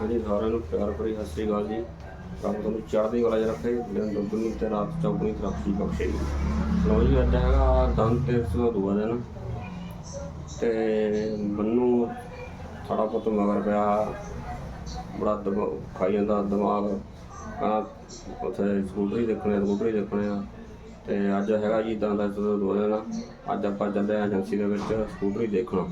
ਹਾਂਜੀ, ਸਾਰਿਆਂ ਨੂੰ ਪਿਆਰ ਭਰੀ ਸਤਿ ਸ੍ਰੀ ਅਕਾਲ ਜੀ। ਰੱਬ ਤੁਹਾਨੂੰ ਚੜ੍ਹਦੀ ਕਲਾ 'ਚ ਰੱਖੇ ਦਿਨ ਦੁਗਣੀ ਤੇ ਰਾਤ ਚੌਗਣੀ ਤਰੱਕੀ ਬਖਸ਼ੇ ਜੀ। ਲੋ ਜੀ, ਅੱਜ ਹੈਗਾ ਦਨ ਤੀਰਥ ਦਾ ਦੂਆ ਦਿਨ। ਤੇ ਮੈਨੂੰ ਸਾਡਾ ਪੁੱਤ ਮਗਰ ਪਿਆ, ਬੜਾ ਦਬਾ ਖਾਈ ਜਾਂਦਾ ਦਿਮਾਗ। ਆ ਉੱਥੇ ਸਕੂਟਰੀ ਦੇਖਣੇ ਸਕੂਟਰੀ ਦੇਖਣੇ ਆ। ਤੇ ਅੱਜ ਹੈਗਾ ਜੀ ਦਨ ਤੀਰਥ ਦਾ ਦੂਆ ਦਿਨ। ਅੱਜ ਆਪਾਂ ਚੱਲੇ ਆ ਏਜੰਸੀ ਦੇ ਵਿੱਚ ਸਕੂਟਰੀ ਦੇਖਣਾ।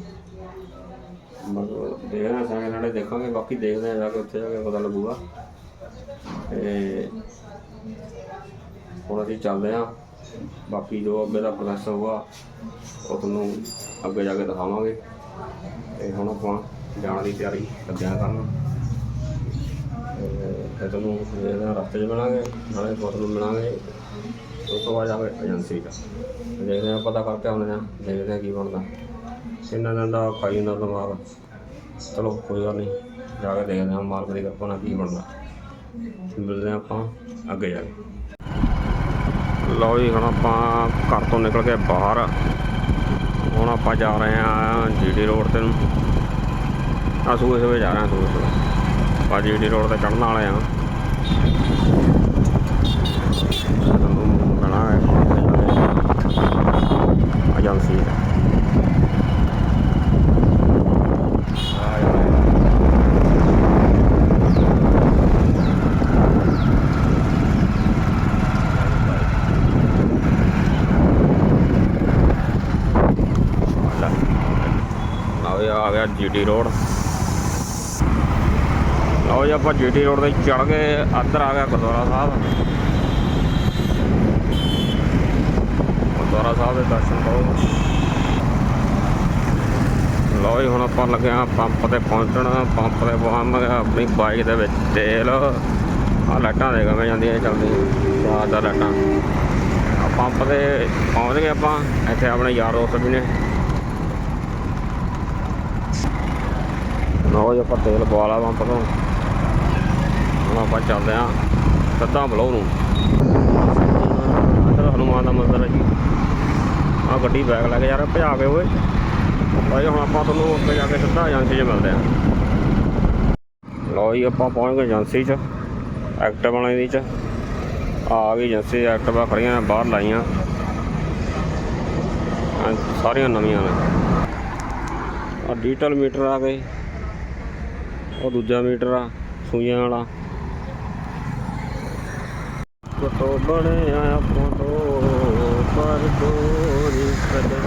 ਮਤਲਬ ਦੇਖਦੇ ਹਾਂ, ਸਾਰੇ ਨਾਲੇ ਦੇਖਾਂਗੇ, ਬਾਕੀ ਦੇਖਦੇ ਹਾਂ ਜਾ ਕੇ ਉੱਥੇ ਜਾ ਕੇ ਪਤਾ ਲੱਗੂਗਾ। ਤੇ ਹੁਣ ਅਸੀਂ ਚੱਲਦੇ ਹਾਂ। ਬਾਕੀ ਜੋ ਅੱਗੇ ਦਾ ਪ੍ਰੋਸੈਸ ਹੋਊਗਾ, ਉਹ ਤੁਹਾਨੂੰ ਅੱਗੇ ਜਾ ਕੇ ਦਿਖਾਵਾਂਗੇ। ਤੇ ਹੁਣ ਆਪਾਂ ਜਾਣ ਦੀ ਤਿਆਰੀ ਲੱਗਿਆ ਕਰਨ। ਤੇ ਫਿਰ ਤੁਹਾਨੂੰ ਇਹਦਾ ਰਸਤੇ 'ਚ ਮਿਲਾਂਗੇ, ਨਾਲੇ ਤੁਹਾਨੂੰ ਮਿਲਾਂਗੇ। ਉਸ ਤੋਂ ਬਾਅਦ ਜਾਵੇ ਏਜੰਸੀ ਦਾ ਦੇਖਦੇ ਹਾਂ ਪਤਾ ਕਰਕੇ ਆਉਂਦੇ ਹਾਂ, ਦੇਖਦੇ ਹਾਂ ਕੀ ਬਣਦਾ। ਇਹਨਾਂ ਦਿਨ ਦਾ ਖਾਈ ਜਾਂਦਾ ਦਿਮਾਗ। ਚਲੋ ਕੋਈ ਗੱਲ ਨਹੀਂ, ਜਾ ਕੇ ਦੇਖਦੇ ਹਾਂ ਮਾਲਕ ਦੀ ਕਿਰਪਾ ਨਾਲ ਕੀ ਬਣਦਾ। ਮਿਲਦੇ ਹਾਂ ਆਪਾਂ ਅੱਗੇ ਜਾ ਕੇ। ਲਓ ਜੀ, ਹੁਣ ਆਪਾਂ ਘਰ ਤੋਂ ਨਿਕਲ ਕੇ ਬਾਹਰ। ਹੁਣ ਆਪਾਂ ਜਾ ਰਹੇ ਹਾਂ ਜੀਡੀ ਰੋਡ ਤੇ ਨੂੰ। ਆ ਸੂਏ ਸੂਏ ਜਾ ਰਹੇ ਹਾਂ, ਸੂਏ ਸੂਏ। ਆਪਾਂ ਜੀਡੀ ਰੋਡ ਤੇ ਚੜ੍ਹਨ ਵਾਲੇ ਹਾਂ ਤੁਹਾਨੂੰ ਮਿਲਣਾ ਹੈ ਏਜੰਸੀ ਦਾ ਲਓ ਜੀ ਆ ਜੀਟੀ ਰੋਡ। ਲਓ ਜੀ, ਆਪਾਂ ਜੀਟੀ ਰੋਡ ਤੇ ਚੜ ਗਏ ਅੰਦਰ ਆ ਗਿਆ ਗੁਰਦੁਆਰਾ ਸਾਹਿਬ। ਗੁਰਦੁਆਰਾ ਸਾਹਿਬ ਦੇ ਦਰਸ਼ਨ ਕਰੋ। ਲਓ ਜੀ, ਹੁਣ ਆਪਾਂ ਲੱਗਿਆ ਪੰਪ ਤੇ ਪਹੁੰਚਣ। ਪੰਪ ਤੇ ਪਹੁੰਚ ਆਪਣੀ ਬਾਈਕ ਦੇ ਵਿੱਚ ਤੇਲ। ਆ ਲਾਈਟਾਂ ਦੇ ਕਿਵੇਂ ਜਾਂਦੀਆਂ ਚੱਲਦੀਆਂ। ਬਾਹਰ ਦਾ ਲਾਈਟਾਂ। ਪੰਪ ਤੇ ਪਹੁੰਚ ਗਏ ਆਪਾਂ। ਇੱਥੇ ਆਪਣੇ ਯਾਰ ਦੋਸਤ ਵੀ ਨੇ। ਲਓ ਜੀ, ਆਪਾਂ ਤੇਲ ਪਵਾ ਲਾ ਪੰਪ ਤੋਂ। ਹੁਣ ਆਪਾਂ ਚੱਲਦੇ ਆਂ ਸਿੱਧਾ ਬਲੋ ਨੂੰ। ਇੱਧਰ ਹਨੂਮਾਨ ਦਾ ਮੰਦਿਰ ਹੈ ਜੀ। ਆ ਗੱਡੀ ਬੈਗ ਲੈ ਕੇ ਯਾਰ ਭਜਾ ਕੇ ਓਏ। ਭਾਈ ਹੁਣ ਆਪਾਂ ਤੁਹਾਨੂੰ ਉੱਥੇ ਜਾ ਕੇ ਸਿੱਧਾ ਏਜੰਸੀ 'ਚ ਮਿਲਦੇ ਆਂ ਲਓ ਜੀ, ਆਪਾਂ ਪਹੁੰਚ ਗਏ ਏਜੰਸੀ 'ਚ ਐਕਟਿਵ ਵਾਲੇ ਦੀ 'ਚ। ਆ ਗਈ ਏਜੰਸੀ ਐਕਟਿਵਾ ਖੜੀਆਂ ਨੇ ਬਾਹਰ ਲਾਈਆਂ। ਸਾਰੀਆਂ ਨਵੀਆਂ ਨੇ। ਆ ਡਿਜੀਟਲ ਮੀਟਰ ਆ ਗਏ। ਉਹ ਦੂਜਾ ਮੀਟਰ ਆ ਸੂਈਆਂ ਵਾਲਾ ਕਟੋ ਬਣਿਆ ਆਪਾਂ ਤੋਂ ਪਰ ਦੋਰੀ ਕਦੇ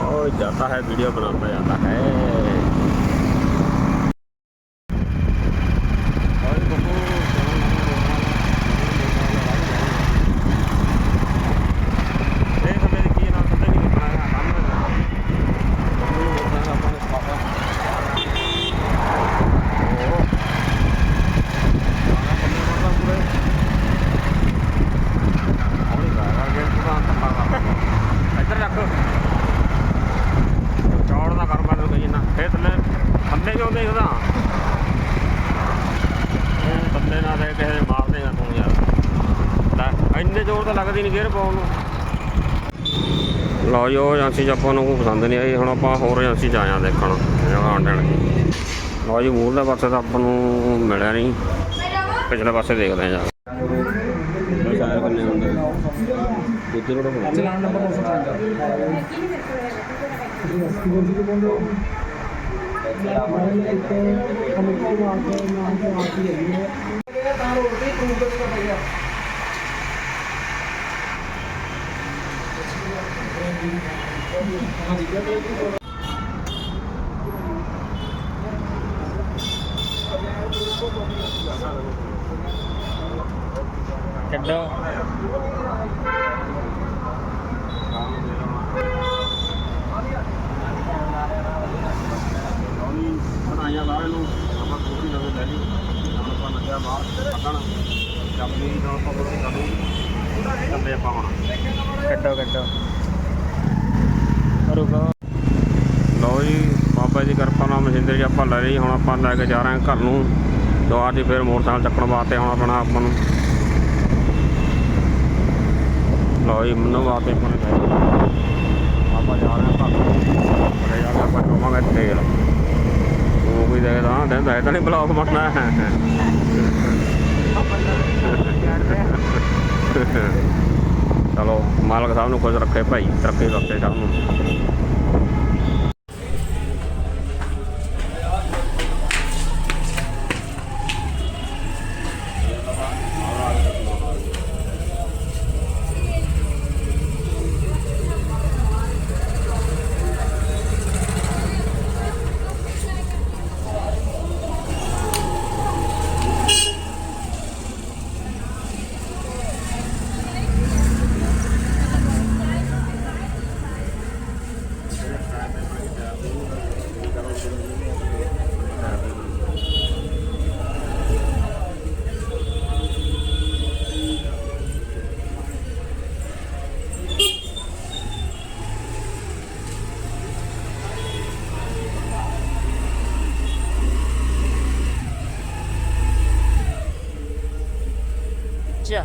ओ जाता है वीडियो बनाता जाता है ਇੰਨੇ ਜ਼ੋਰ ਤਾਂ ਲੱਗਦੀ ਨਹੀਂ ਗੇਅਰ ਪਾਉਣ ਨੂੰ। ਲਓ ਜੀ ਉਹ ਏਜੰਸੀ 'ਚ ਆਪਾਂ ਨੂੰ ਪਸੰਦ ਨਹੀਂ ਆਈ। ਹੁਣ ਆਪਾਂ ਹੋਰ ਏਜੰਸੀ 'ਚ ਆਇਆ ਦੇਖਣ। ਜਗ੍ਹਾ ਆਂਡਣ ਦੀ। ਲਓ ਜੀ ਮੂਹਰਲੇ ਪਾਸੇ ਤਾਂ ਆਪਾਂ ਨੂੰ ਮਿਲਿਆ ਨਹੀਂ। ਪਿਛਲੇ ਪਾਸੇ ਦੇਖਦੇ ਹਾਂ ਜਾ ਕੇ। ਸ਼ਾਇਰ ਬੰਨੇ ਹੁੰਦੇ। ਦੂਜੇ ਰੋਡ ਚਲਾਨ ਨੰਬਰ 955 ਛੱਡੋ ਬਣਾਈਆਂ ਬਾਹਰ ਨੂੰ ਆਪਾਂ ਕੋਈ ਨਵੇਂ ਲੈ ਲਈ ਹੁਣ ਆਪਾਂ ਲੱਗਿਆ ਬਾਹਰ ਪੱਕਣ ਚੱਪਲੀ ਨਾਲ ਆਪਾਂ ਬੋਲੀ ਕਰ ਚੱਲੇ ਆਪਾਂ ਹੁਣ ਕੱਟੋ ਕੱਟੋ ਰੁਕੋ ਲਓ ਜੀ ਬਾਬਾ ਜੀ ਕਿਰਪਾ ਨਾਲ ਮਸ਼ੀਨ ਜਿੰਦਰ ਜੀ ਆਪਾਂ ਲੈ ਲਈ ਹੁਣ ਆਪਾਂ ਲੈ ਕੇ ਜਾ ਰਹੇ ਹਾਂ ਘਰ ਨੂੰ। ਦੁਆਰ ਦੀ ਫਿਰ ਮੋਟਰਸਾਈਕਲ ਚੱਕਣ ਵਾਸਤੇ ਹੁਣ ਆਪਣਾ ਆਪਾਂ ਨੂੰ। ਲਓ ਜੀ ਮੈਨੂੰ ਵਾਸਤੇ ਆਪਾਂ ਨੇ। ਆਪਾਂ ਜਾ ਰਹੇ ਹਾਂ ਘਰ ਨੂੰ। ਜਾ ਕੇ ਆਪਾਂ ਚੋਵਾਂਗੇ ਤੇਲ। ਉਹ ਕੋਈ ਦੇਖਦਾ ਕਹਿੰਦਾ ਇਹ ਤਾਂ ਨਹੀਂ ਬਲੌਗ ਬਣਨਾ। ਹੈ ਚਲੋ ਮਾਲਕ ਸਾਹਿਬ ਨੂੰ ਖੁਸ਼ ਰੱਖੇ ਭਾਈ ਤਰੱਕੀ ਬਖਸ਼ੇ ਸਭ ਨੂੰ। अच्छा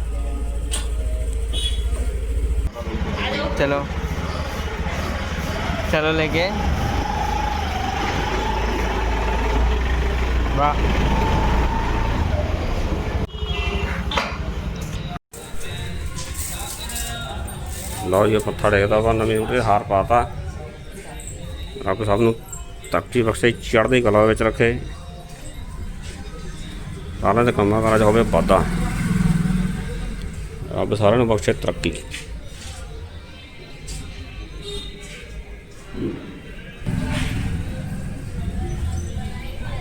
चलो चलो लेके वाह ਲਓ ਜੀ ਮੱਥਾ ਟੇਕਦਾ ਵਾ ਨਵੀਂ ਉਹਦੇ ਹਾਰ ਪਾਤਾ ਰੱਬ ਸਭ ਨੂੰ ਤਰੱਕੀ ਬਖਸ਼ੇ ਚੜ੍ਹਦੀ ਕਲਾ ਵਿੱਚ ਰੱਖੇ ਸਾਰਿਆਂ ਦੇ ਕੰਮਾਂ ਕਾਰਾਂ 'ਚ ਹੋਵੇ ਵਾਧਾ ਰੱਬ ਸਾਰਿਆਂ ਨੂੰ ਬਖਸ਼ੇ ਤਰੱਕੀ।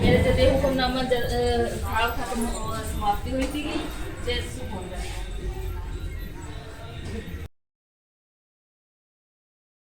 ਮੇਰੇ ਜਦੇ ਹੁਕਮਨਾਮਾ ਸਾਲ ਖਤਮ ਸਮਾਪਤੀ ਹੋਈ ਸੀਗੀ, ਤੇ ਸੁਣ